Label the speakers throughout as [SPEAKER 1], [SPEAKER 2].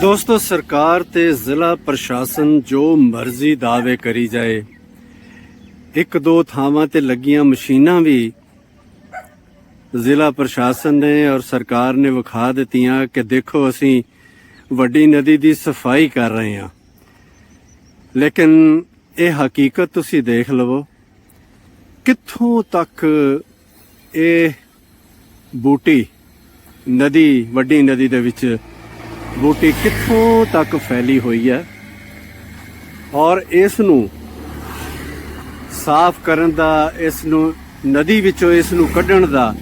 [SPEAKER 1] ਦੋਸਤੋ, ਸਰਕਾਰ ਤੇ ਜ਼ਿਲ੍ਹਾ ਪ੍ਰਸ਼ਾਸਨ ਜੋ ਮਰਜ਼ੀ ਦਾਅਵੇ ਕਰੀ ਜਾਏ, ਇੱਕ ਦੋ ਥਾਵਾਂ ਤੇ ਲੱਗੀਆਂ ਮਸ਼ੀਨਾਂ ਵੀ ਜ਼ਿਲ੍ਹਾ ਪ੍ਰਸ਼ਾਸਨ ਨੇ ਔਰ ਸਰਕਾਰ ਨੇ ਵਿਖਾ ਦਿੱਤੀਆਂ ਕਿ ਦੇਖੋ, ਅਸੀਂ ਵੱਡੀ ਨਦੀ ਦੀ ਸਫ਼ਾਈ ਕਰ ਰਹੇ ਹਾਂ। ਲੇਕਿਨ ਇਹ ਹਕੀਕਤ ਤੁਸੀਂ ਦੇਖ ਲਵੋ, ਕਿੱਥੋਂ ਤੱਕ ਇਹ ਬੂਟੀ ਨਦੀ, ਵੱਡੀ ਨਦੀ ਦੇ ਵਿੱਚ ਬੂਟੀ ਕਿੱਥੋਂ ਤੱਕ ਫੈਲੀ ਹੋਈ ਹੈ ਔਰ ਇਸ ਨੂੰ ਸਾਫ਼ ਕਰਨ ਦਾ, ਇਸ ਨੂੰ ਨਦੀ ਵਿੱਚੋਂ ਇਸ ਨੂੰ ਕੱਢਣ ਦਾ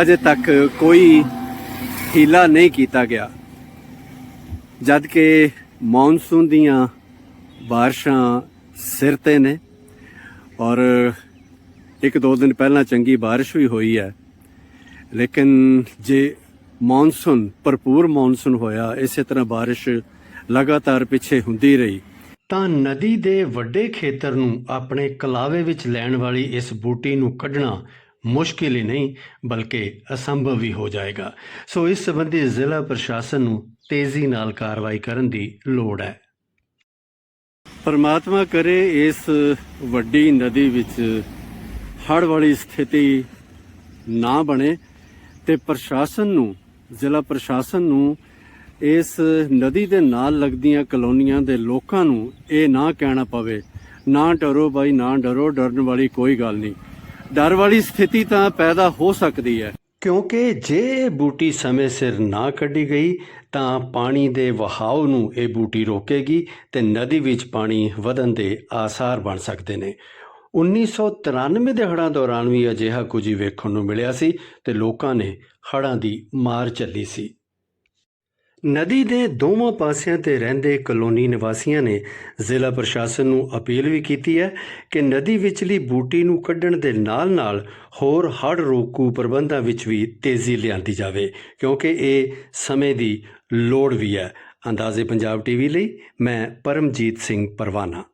[SPEAKER 1] ਅਜੇ ਤੱਕ ਕੋਈ ਹੀਲਾ ਨਹੀਂ ਕੀਤਾ ਗਿਆ। ਜਦ ਕਿ ਮੌਨਸੂਨ ਦੀਆਂ ਬਾਰਿਸ਼ਾਂ ਸਿਰ ਤੇ ਨੇ ਔਰ ਇੱਕ ਦੋ ਦਿਨ ਪਹਿਲਾਂ ਚੰਗੀ ਬਾਰਿਸ਼ ਵੀ ਹੋਈ ਹੈ, ਲੇਕਿਨ ਜੇ ਮੌਨਸੂਨ ਭਰਪੂਰ ਮੌਨਸੂਨ ਹੋਇਆ ਇਸੇ ਤਰ੍ਹਾਂ ਬਾਰਿਸ਼ ਲਗਾਤਾਰ ਪਿੱਛੇ ਹੁੰਦੀ ਰਹੀ। ਤਾਂ ਨਦੀ ਦੇ ਵੱਡੇ ਖੇਤਰ ਨੂੰ ਆਪਣੇ ਕਲਾਵੇ ਵਿੱਚ ਲੈਣ ਵਾਲੀ ਇਸ ਬੂਟੀ ਨੂੰ ਕੱਢਣਾ ਮੁਸ਼ਕਿਲ ਹੀ ਨਹੀਂ ਬਲਕਿ ਅਸੰਭਵ ਵੀ ਹੋ ਜਾਏਗਾ। ਸੋ ਇਸ ਸੰਬੰਧੀ ਜ਼ਿਲ੍ਹਾ ਪ੍ਰਸ਼ਾਸਨ ਨੂੰ ਤੇਜ਼ੀ ਨਾਲ ਕਾਰਵਾਈ ਕਰਨ ਦੀ ਲੋੜ ਹੈ। ਪਰਮਾਤਮਾ ਕਰੇ ਇਸ ਵੱਡੀ ਨਦੀ ਵਿੱਚ ਹੜ੍ਹ ਵਾਲੀ ਸਥਿਤੀ ਨਾ ਬਣੇ ਤੇ ਪ੍ਰਸ਼ਾਸਨ ਨੂੰ ਜ਼ਿਲ੍ਹਾ ਪ੍ਰਸ਼ਾਸਨ ਨੂੰ ਇਸ ਨਦੀ ਦੇ ਨਾਲ ਲੱਗਦੀਆਂ ਕਲੋਨੀਆਂ ਦੇ ਲੋਕਾਂ ਨੂੰ ਇਹ ਨਾ ਕਹਿਣਾ ਪਵੇ। ਨਾ ਡਰੋ ਬਾਈ, ਨਾ ਡਰੋ, ਡਰਨ ਵਾਲੀ ਕੋਈ ਗੱਲ ਨਹੀਂ। ਡਰ ਵਾਲੀ ਸਥਿਤੀ ਤਾਂ ਪੈਦਾ ਹੋ ਸਕਦੀ ਹੈ। ਕਿਉਂਕਿ ਜੇ ਬੂਟੀ ਸਮੇਂ ਸਿਰ ਨਾ ਕੱਢੀ ਗਈ, ਤਾਂ ਪਾਣੀ ਦੇ ਵਹਾਅ ਨੂੰ ਇਹ ਬੂਟੀ ਰੋਕੇਗੀ ਤੇ ਨਦੀ ਵਿੱਚ ਪਾਣੀ ਵਧਣ ਦੇ ਆਸਾਰ ਬਣ ਸਕਦੇ ਨੇ। 1993 ਦੇ ਹੜ੍ਹਾਂ ਦੌਰਾਨ ਵੀ ਅਜਿਹਾ ਕੁਝ ਹੀ ਵੇਖਣ ਨੂੰ ਮਿਲਿਆ ਸੀ ਤੇ ਲੋਕਾਂ ਨੇ ਹੜ੍ਹਾਂ ਦੀ ਮਾਰ ਚੱਲੀ ਸੀ। ਨਦੀ ਦੇ ਦੋਵਾਂ ਪਾਸਿਆਂ ਤੇ ਰਹਿੰਦੇ ਕਲੋਨੀ ਨਿਵਾਸੀਆਂ ਨੇ ਜ਼ਿਲ੍ਹਾ ਪ੍ਰਸ਼ਾਸਨ ਨੂੰ ਅਪੀਲ ਵੀ ਕੀਤੀ ਹੈ ਕਿ ਨਦੀ ਵਿਚਲੀ ਬੂਟੀ ਨੂੰ ਕੱਢਣ ਦੇ ਨਾਲ-ਨਾਲ ਹੋਰ ਹੜ੍ਹ ਰੋਕੂ ਪ੍ਰਬੰਧਾਂ ਵਿੱਚ ਵੀ ਤੇਜ਼ੀ ਲਿਆਂਦੀ ਜਾਵੇ, ਕਿਉਂਕਿ ਇਹ ਸਮੇਂ ਦੀ ਲੋੜ ਵੀ ਹੈ। ਅੰਦਾਜ਼ੇ ਪੰਜਾਬ ਟੀਵੀ ਲਈ ਮੈਂ ਪਰਮਜੀਤ ਸਿੰਘ ਪਰਵਾਨਾ।